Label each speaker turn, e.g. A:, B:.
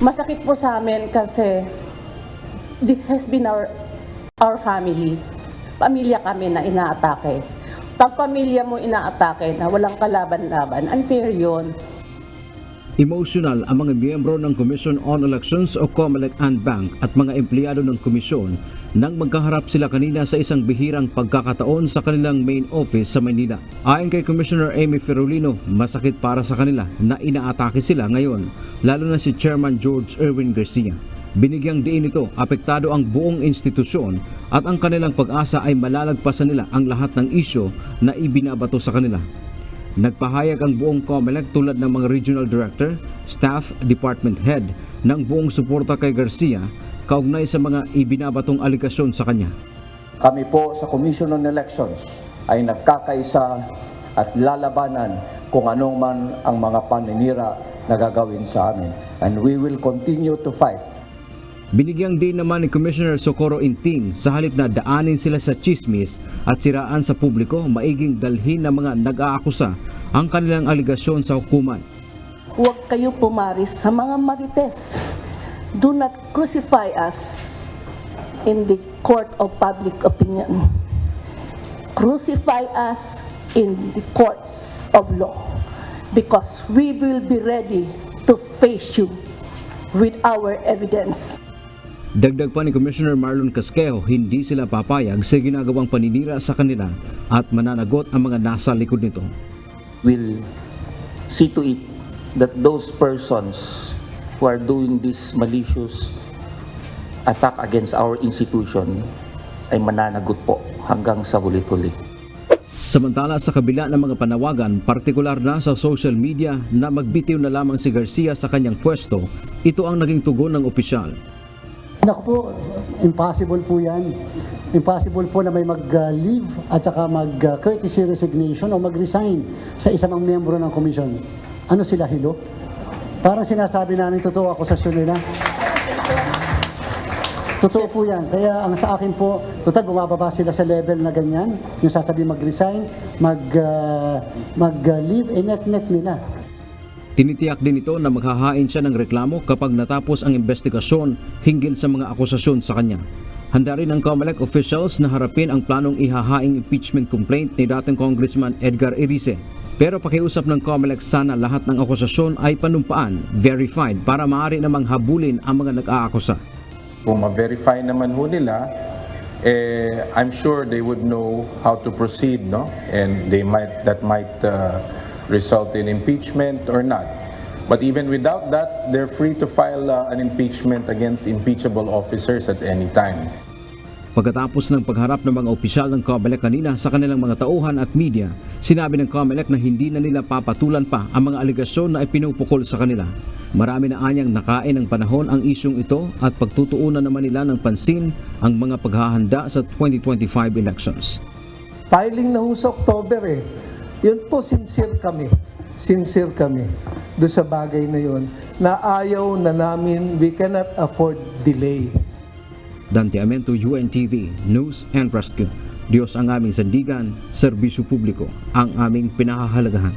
A: Masakit po sa amin kasi this has been our, our family. Pamilya kami na inaatake. Pag pamilya mo inaatake na walang kalaban-laban, unfair yun.
B: Emotional ang mga miyembro ng Commission on Elections o COMELEC and Bank at mga empleyado ng komisyon nang magkaharap sila kanina sa isang bihirang pagkakataon sa kanilang main office sa Manila. Ayon kay Commissioner Amy Ferolino, masakit para sa kanila na inaatake sila ngayon, lalo na si Chairman George Erwin Garcia. Binigyang diin ito, apektado ang buong institusyon at ang kanilang pag-asa ay malalagpasan nila ang lahat ng isyo na ibinabato sa kanila. Nagpahayag ang buong COMELEC tulad ng mga regional director, staff, department head ng buong suporta kay Garcia kaugnay sa mga ibinabatong aligasyon sa kanya.
C: Kami po sa Commission on Elections ay nagkakaisa at lalabanan kung anong man ang mga paninira na gagawin sa amin. And we will continue to fight
B: Binigyang din naman ni Commissioner Socorro Inting sa halip na daanin sila sa chismis at siraan sa publiko, maiging dalhin ng mga nag-aakusa ang kanilang aligasyon sa hukuman.
D: Huwag kayo pumaris sa mga marites. Do not crucify us in the court of public opinion. Crucify us in the courts of law because we will be ready to face you with our evidence.
B: Dagdag pa ni Commissioner Marlon Casquejo, hindi sila papayag sa ginagawang paninira sa kanila at mananagot ang mga nasa likod nito.
C: will see to it that those persons who are doing this malicious attack against our institution ay mananagot po hanggang sa huli-huli.
B: Samantala sa kabila ng mga panawagan, partikular na sa social media na magbitiw na lamang si Garcia sa kanyang pwesto, ito ang naging tugon ng opisyal.
E: Naku po, impossible po yan. Impossible po na may mag-leave at saka mag-courtesy resignation o mag-resign sa isang miyembro ng komisyon. Ano sila, hilo? Parang sinasabi namin totoo akusasyon nila. Totoo po yan. Kaya ang sa akin po, total bumababa sila sa level na ganyan. Yung sasabi mag-resign, mag, uh, mag-leave, eh net-net nila.
B: Tinitiyak din ito na maghahain siya ng reklamo kapag natapos ang investigasyon hinggil sa mga akusasyon sa kanya. Handa rin ang COMELEC officials na harapin ang planong ihahaing impeachment complaint ni dating Congressman Edgar Erice. Pero pakiusap ng COMELEC sana lahat ng akusasyon ay panumpaan, verified para maaari namang habulin ang mga nag-aakusa.
F: Kung ma-verify naman ho nila, eh, I'm sure they would know how to proceed, no? And they might, that might uh, result in impeachment or not. But even without that, they're free to file uh, an impeachment against impeachable officers at any time.
B: Pagkatapos ng pagharap ng mga opisyal ng COMELEC kanina sa kanilang mga tauhan at media, sinabi ng COMELEC na hindi na nila papatulan pa ang mga aligasyon na ipinupukol sa kanila. Marami na anyang nakain ng panahon ang isyong ito at pagtutuunan naman nila ng pansin ang mga paghahanda sa 2025 elections.
G: Filing na ho sa October eh. Yun po, sincere kami. Sincere kami doon sa bagay na yun na ayaw na namin, we cannot afford delay.
B: Dante Amento, UNTV, News and Rescue. Diyos ang aming sandigan, serbisyo publiko ang aming pinahahalagahan.